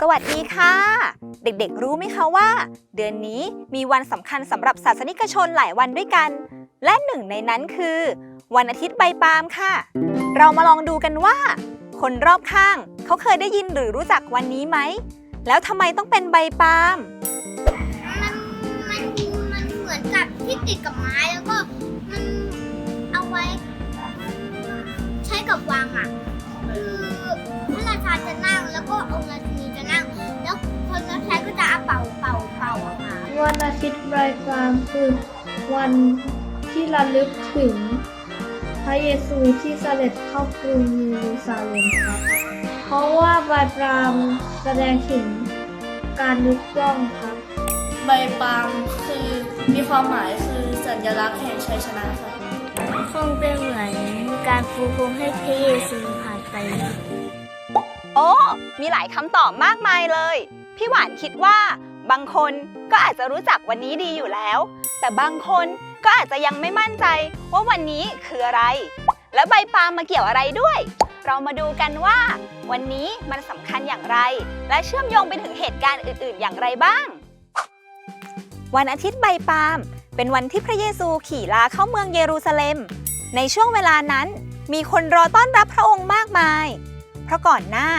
สวัสดีค่ะ เด็กๆ รู้ไหมคะว่า เดือนนี้มีวันสำคัญสำหรับศาสนิกชนหลายวันด้วยกัน และหนึ่งในนั้นคือ วันอาทิตย์ใบปาล์มค่ะ เรามาลองดูกันว่า คนรอบข้างเขาเคยได้ยินหรือรู้จักวันนี้ไหม แล้วทำไมต้องเป็นใบปาล์มมันมันมันเหมือนกับที่ติดกับไม้แล้วก็มันเอาไว้ ใช้กับวางอะคือพระราชาจะนั่งแล้วก็องค์ราช วันอาย์ไบรฟามคือวันที่ระลึกถึง พระเยซูที่เสด็จเข้ากรุงเยรูซาเล็มครับ เพราะว่าไบปรามแสดงถึงการนึกย่องครับ ใบปาล์มคือมีความหมายคือสัญลักษณ์แห่งชัยชนะครับ คงเป็นเหมือนการฟูพงให้พระเยซูผ่านไป โอ้ มีหลายคำตอบมากมายเลย พี่หวานคิดว่าบางคน ก็อาจจะรู้จักวันนี้ดีอยู่แล้ว แต่บางคนก็อาจจะยังไม่มั่นใจว่าวันนี้คืออะไร แล้วใบปาล์มมาเกี่ยวอะไรด้วย เรามาดูกันว่า วันนี้มันสำคัญอย่างไร และเชื่อมโยงไปถึงเหตุการณ์อื่น ๆ อย่างไรบ้าง วันอาทิตย์ใบปาล์มเป็นวันที่พระเยซูขี่ลาเข้าเมืองเยรูซาเล็ม ในช่วงเวลานั้น มีคนรอต้อนรับพระองค์มากมาย เพราะก่อนหน้า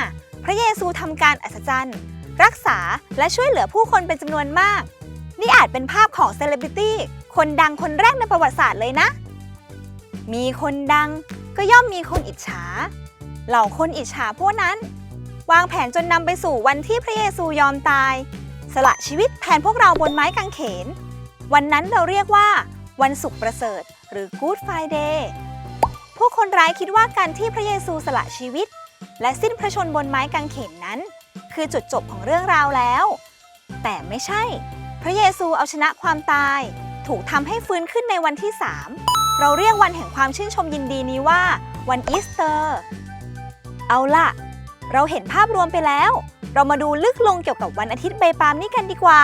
พระเยซูทำการอัศจรรย์ รักษาและช่วยเหลือผู้คนเป็นจำนวนมาก นี่อาจเป็นภาพของเซเลบริตี้ คนดังคนแรกในประวัติศาสตร์เลยนะ มีคนดังก็ย่อมมีคนอิจฉา เหล่าคนอิจฉาพวกนั้น วางแผนจนนำไปสู่วันที่พระเยซูยอมตาย สละชีวิตแทนพวกเราบนไม้กางเขน วันนั้นเราเรียกว่า วันสุขประเสริฐ หรือ Good Friday พวกคนร้ายคิดว่าการที่พระเยซูสละชีวิต และสิ้นพระชนบนไม้กางเขนนั้น คือจุดจบของเรื่องราวแล้ว แต่ไม่ใช่ พระเยซูเอาชนะความตาย ถูกทำให้ฟื้นขึ้นในวันที่ 3 เราเรียกวันแห่งความชื่นชมยินดีนี้ว่า วันอีสเตอร์ เอาล่ะ เราเห็นภาพรวมไปแล้ว เรามาดูลึกลงเกี่ยวกับวันอาทิตย์ใบปาล์มนี่กันดีกว่า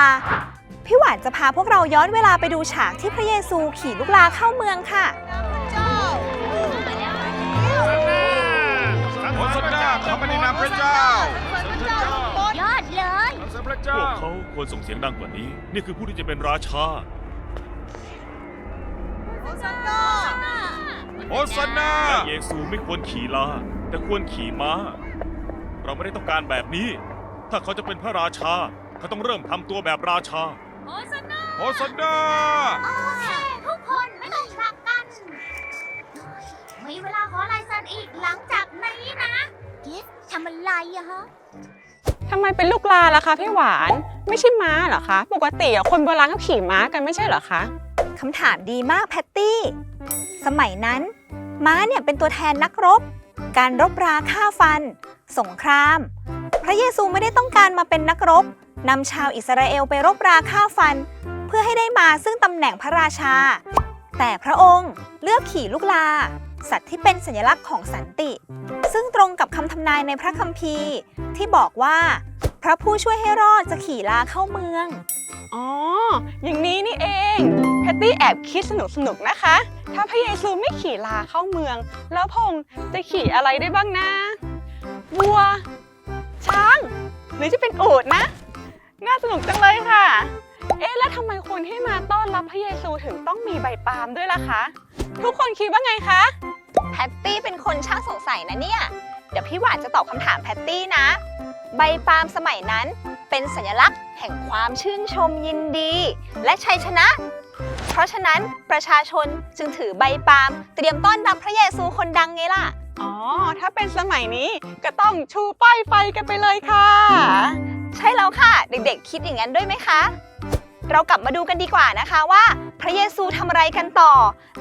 พี่หวานจะพาพวกเราย้อนเวลาไปดูฉากที่พระเยซูขี่ลูกลาเข้าเมืองค่ะ ควรส่งเสียงดังกว่านี้ นี่คือผู้ที่จะเป็นราชาโฮสนาและเยซูไม่ควรขี่ลา แต่ควรขี่ม้า เราไม่ได้ต้องการแบบนี้ ถ้าเขาจะเป็นพระราชา เขาต้องเริ่มทำตัวแบบราชาโฮสนาโอเคทุกคนไม่ต้องรักกัน มีเวลาขอลายเซ็นอีกหลังจากนี้นะ กิฟทำอะไรอะฮะ ทำไมเป็นลูกลาล่ะคะพี่หวาน ไม่ใช่ม้าเหรอคะ ปกติอะคนโบราณเขาขี่ม้ากันไม่ใช่เหรอคะ คำถามดีมากแพตตี้ สมัยนั้น ม้าเนี่ยเป็นตัวแทนนักรบ การรบราฆ่าฟัน สงคราม พระเยซูไม่ได้ต้องการมาเป็นนักรบนำชาวอิสราเอลไปรบราฆ่าฟัน เพื่อให้ได้มาซึ่งตำแหน่งพระราชา แต่พระองค์เลือกขี่ลูกลา สัตว์ที่เป็นสัญลักษณ์ของสันติ ซึ่งตรงกับคำทำนายในพระคัมภีร์ ที่บอกว่า พระผู้ช่วยให้รอดจะขี่ลาเข้าเมือง อ๋อ อย่างนี้นี่เอง แพตตี้แอบคิดสนุกสนุกๆนะคะ ถ้าพระเยซูไม่ขี่ลาเข้าเมือง แล้วพงค์จะขี่อะไรได้บ้างนะ วัว ช้าง หรือจะเป็นอูฐนะ น่าสนุกจังเลยค่ะ เอ๊ะ แล้วทำไมคนที่มาต้อนรับพระเยซูถึงต้องมีใบปาล์มด้วยล่ะคะ ทุกคนคิดว่าไงคะ แพตตี้เป็นคนช่างสงสัยนะเนี่ย เดี๋ยวพี่หวานจะตอบคำถามแพตตี้นะ ใบปาล์มสมัยนั้นเป็นสัญลักษณ์แห่งความชื่นชมยินดี และชัยชนะ เพราะฉะนั้นประชาชนจึงถือใบปาล์มเตรียมต้อนรับพระเยซูคนดังไงล่ะ อ๋อ ถ้าเป็นสมัยนี้ก็ต้องชูป้ายไฟกันไปเลยค่ะ ใช่แล้วค่ะ เด็กๆ คิดอย่างนั้นด้วยไหมคะ เรากลับมาดูกันดีกว่านะคะว่า พระเยซูทำอะไรกันต่อ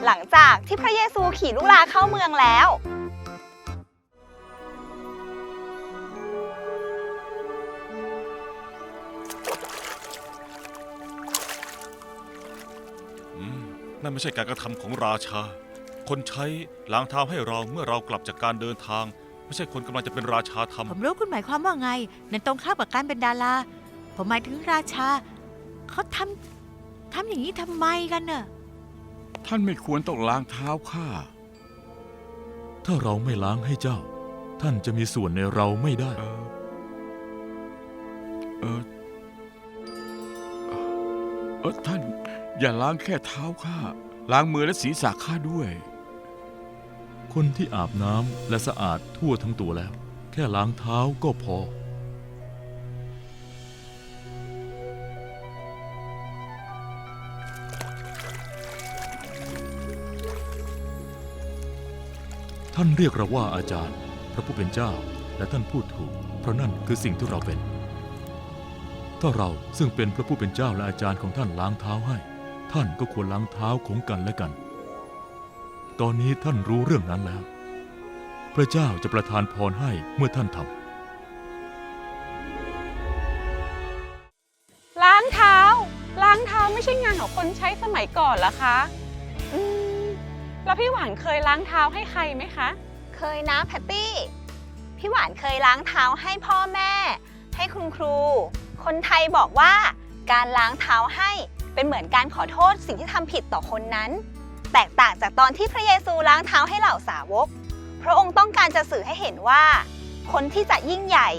หลังจากที่พระเยซูขี่ลูกลาเข้าเมืองแล้ว นั่นไม่ใช่การกระทำของราชา คนใช้ล้างเท้าให้เราเมื่อเรากลับจากการเดินทาง ไม่ใช่คนกำลังจะเป็นราชาทำ ผมรู้คุณหมายความว่าไง นั่นตรงข้ามกับการเป็นดารา ผมหมายถึงราชา เขาทำทำอย่างนี้ทำไมกันเน่ะ ท่านไม่ควรต้องล้างเท้าข้า ถ้าเราไม่ล้างให้เจ้า ท่านจะมีส่วนในเราไม่ได้ เออเออ เออท่าน อย่าล้างแค่เท้าข้าล้างมือและศีรษะข้าด้วย คนที่อาบน้ำและสะอาดทั่วทั้งตัวแล้ว แค่ล้างเท้าก็พอ ท่านเรียกเราว่าอาจารย์ พระผู้เป็นเจ้า และท่านพูดถูก เพราะนั่นคือสิ่งที่เราเป็น ถ้าเราซึ่งเป็นพระผู้เป็นเจ้าและอาจารย์ของท่านล้างเท้าให้ ท่านก็ควรล้างเท้าของกันและกัน ตอนนี้ท่านรู้เรื่องนั้นแล้ว พระเจ้าจะประทานพรให้เมื่อท่านทำล้างเท้า ล้างเท้าไม่ใช่งานของคนใช้สมัยก่อนเหรอคะอืมแล้วพี่หวานเคยล้างเท้าให้ใครไหมคะ เคยนะแพตตี้ พี่หวานเคยล้างเท้าให้พ่อแม่ ให้คุณครู คนไทยบอกว่า การล้างเท้าให้เป็นเหมือนการขอโทษสิ่งที่ทำผิดต่อคนนั้น แตกต่างจากตอนที่พระเยซูล้างเท้าให้เหล่าสาวก พระองค์ต้องการจะสื่อให้เห็นว่า คนที่จะยิ่งใหญ่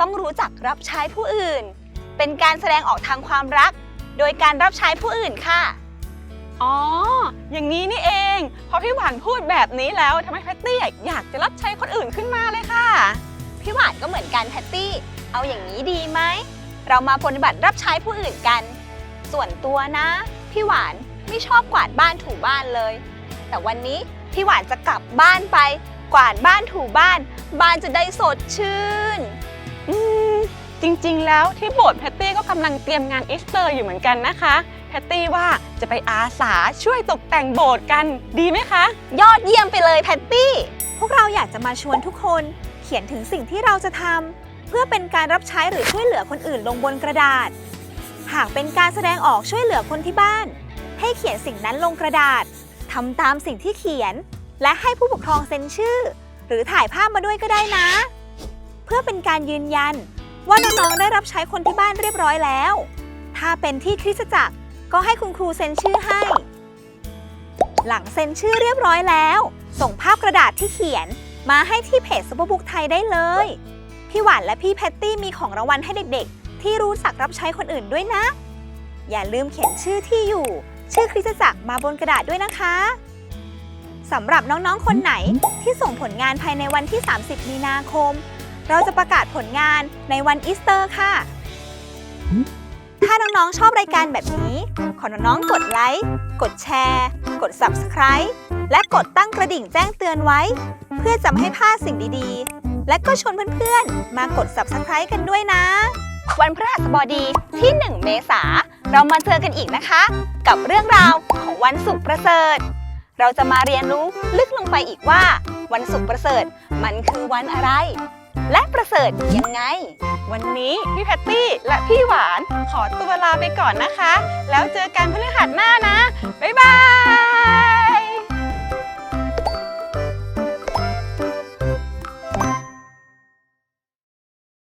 ต้องรู้จักรับใช้ผู้อื่น เป็นการแสดงออกทางความรัก โดยการรับใช้ผู้อื่นค่ะ อ๋อ อย่างนี้นี่เอง พอพี่หวานพูดแบบนี้แล้วทำให้แพตตี้อยากจะรับใช้คนอื่นขึ้นมาเลยค่ะ พี่หวานก็เหมือนกันแพตตี้ เอาอย่างนี้ดีไหม เรามาปฏิบัติรับใช้ผู้อื่นกัน ส่วนตัวนะ พี่หวานไม่ชอบกวาดบ้านถูบ้านเลย แต่วันนี้พี่หวานจะกลับบ้านไป กวาดบ้านถูบ้าน บ้านจะได้สดชื่น อืมจริงๆ แล้วที่โบสถ์แพตตี้ก็กำลังเตรียมงานอีสเตอร์อยู่เหมือนกันนะคะ แพตตี้ว่าจะไปอาสาช่วยตกแต่งโบสถ์กันดีไหมคะ ยอดเยี่ยมไปเลยแพตตี้ พวกเราอยากจะมาชวนทุกคน เขียนถึงสิ่งที่เราจะทำ เพื่อเป็นการรับใช้หรือช่วยเหลือคนอื่นลงบนกระดาษ หากเป็นการแสดงออกช่วยเหลือคนที่บ้าน ให้เขียนสิ่งนั้นลงกระดาษทำตามสิ่งที่เขียน และให้ผู้ปกครองเซ็นชื่อ หรือถ่ายภาพมาด้วยก็ได้นะ เพื่อเป็นการยืนยัน ว่าน้องๆได้รับใช้คนที่บ้านเรียบร้อยแล้ว ถ้าเป็นที่คริสตจักรก็ให้คุณครูเซ็นชื่อให้ หลังเซ็นชื่อเรียบร้อยแล้ว ส่งภาพกระดาษที่เขียนมาให้ที่เพจซุปเปอร์บุ๊กไทยได้เลย พี่หวานและพี่แพตตี้มีของรางวัลให้เด็กๆ ที่รู้จักรับใช้คนอื่นด้วยนะ อย่าลืมเขียนชื่อที่อยู่ ชื่อคริสตจักรมาบนกระดาษด้วยนะคะสำหรับน้องๆ คนไหนที่ส่งผลงานภายในวันที่ 30 มีนาคม เราจะประกาศผลงานในวันอีสเตอร์ค่ะ ถ้าน้องๆ ชอบรายการแบบนี้ ขอน้องๆ กดไลค์ กดแชร์ กด Subscribe และกดตั้งกระดิ่งแจ้งเตือนไว้ เพื่อจะไม่ให้พลาดสิ่งดีๆ และก็ชวนเพื่อนๆ มากด Subscribe กันด้วยนะ วันพฤหัสบดีที่ 1 เมษาเรามาเจอกันอีกนะคะ กับเรื่องราวของวันศุกร์ประเสริฐ เราจะมาเรียนรู้ลึกลงไปอีกว่า วันศุกร์ประเสริฐมันคือวันอะไร และประเสริฐยังไง วันนี้พี่แพตตี้และพี่หวานขอตัวลาไปก่อนนะคะ แล้วเจอกันพฤหัสหน้านะ บ๊ายบาย